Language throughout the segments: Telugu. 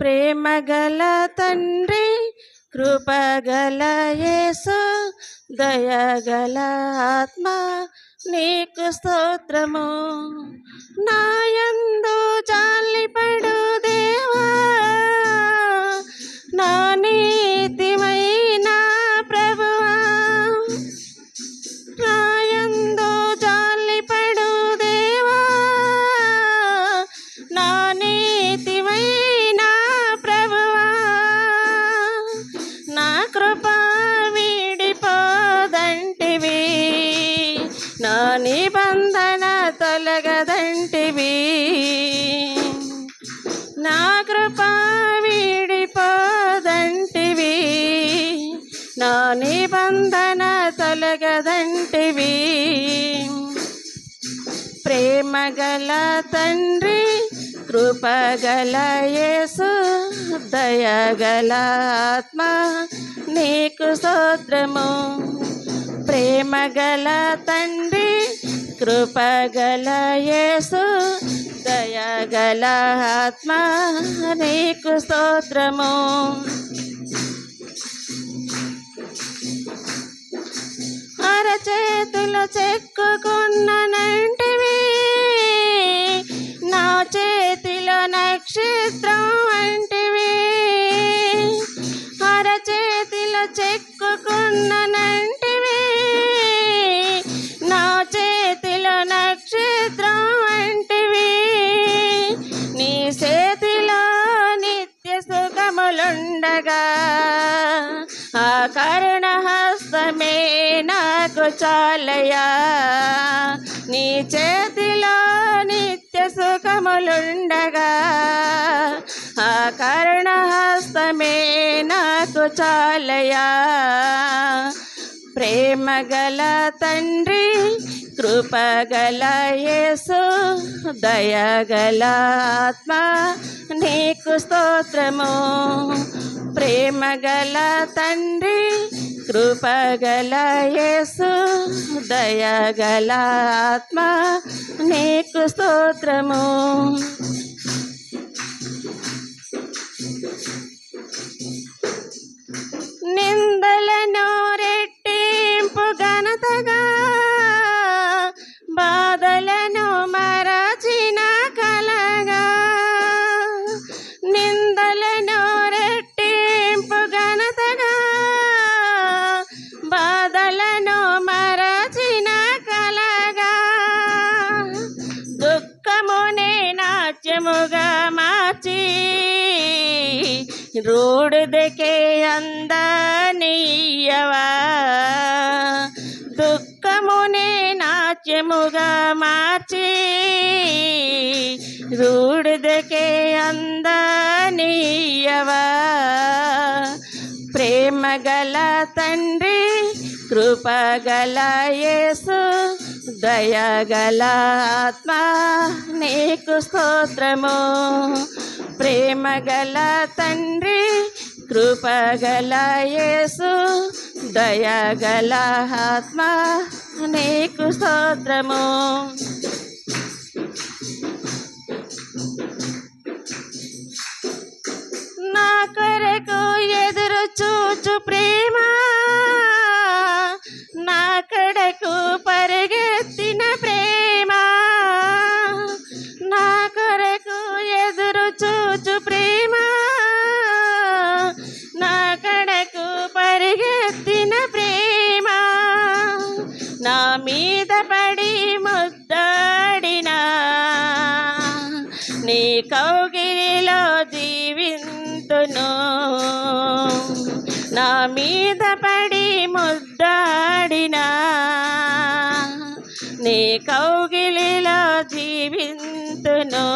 ప్రేమగల తండ్రి కృపగల యేసు దయగల ఆత్మ నీకు స్తోత్రము. నాయందు జా తొలగదంటివి ప్రేమగల తండ్రి కృపగల యేసు దయగల ఆత్మ నీకు స్తోత్రము. ప్రేమగల తండ్రి కృపగల యేసు దయగల ఆత్మ నీకు స్తోత్రము. అరచేతులు చెక్కుకున్ననంటివి నా చేతిలో నక్షత్రం సుఖములుండగా నాకు చాలయా నీ చేతిలో నిత్య సుఖములుండగా. ఆ కరుణ నాకు చాలయా ప్రేమగల తండ్రి కృపగల యేసు దయగల ఆత్మ నీకు స్తోత్రము. ప్రేమగల తండ్రి కృపగల యేసు దయగల ఆత్మ నీకు స్తోత్రము. నాట్యముగా మార్చి రూడుదకే అందనీయవా దుఃఖమునే నాట్యముగా మార్చి రూడుదకే అందనీయవా ప్రేమగల తండ్రి కృపగల యేసు దయగల ఆత్మ నీకు స్తోత్రము. ప్రేమగల తండ్రి కృపగల యేసు. దయగల ఆత్మ నీకు స్తోత్రము. నా కొరకు ఎదురు చూచు ప్రేమ. నా మీద పడి ముద్దాడినా నీ కౌగిలిలో జీవింతును.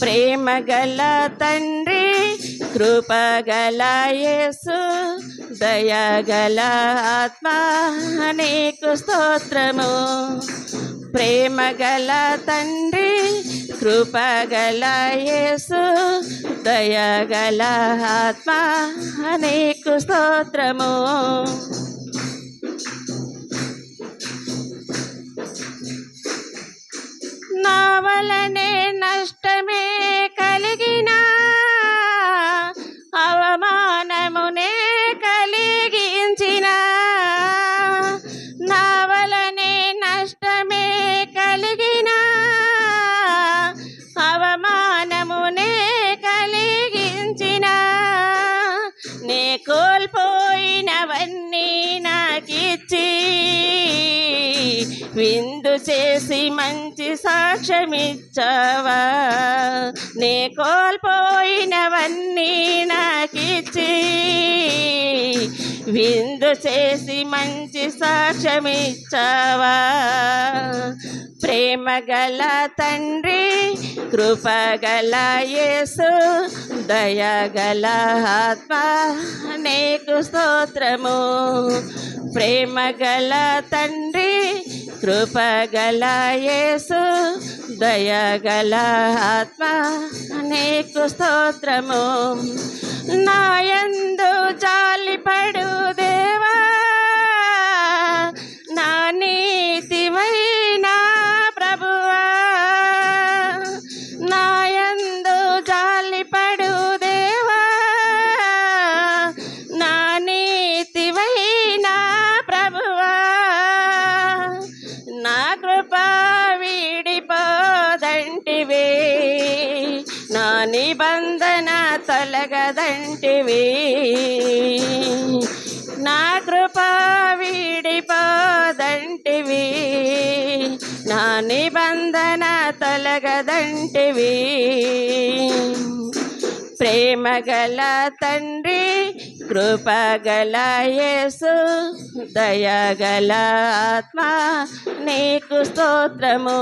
ప్రేమగల తండ్రి కృపగల యేసు దయగల ఆత్మ నీకు స్తోత్రము. ప్రేమగల తండ్రి కృపగల యేసు దయగల ఆత్మ అనేకు స్తోత్రము. నావలనే నష్టమే కలిగిన అవమానమునే కలిగించిన. నావలనే నష్టమే కలిగిన విందు చేసి మంచి సాక్ష్యమిచ్చావా? నే కోల్పోయినవన్నీ నాకిచ్చి విందు చేసి మంచి సాక్ష్యమిచ్చావా? ప్రేమ గల తండ్రి కృపగల యేసు దయగల ఆత్మ నీకు స్తోత్రము. ప్రేమ గల తండ్రి కృపగల యేసు దయగల ఆత్మ నీకు స్తోత్రము. నాయందు నిబంధన తొలగదంటివి. నా కృప వీడిపోదంటివి. నా నిబంధన తొలగదంటివి. ప్రేమగల తండ్రి కృపగల యేసు దయగల ఆత్మ నీకు స్తోత్రము.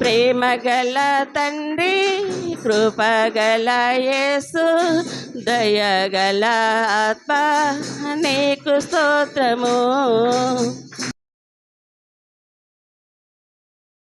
ప్రేమగల తండ్రి కృపగల యేసు దయగల ఆత్మ నీకు స్తోత్రము.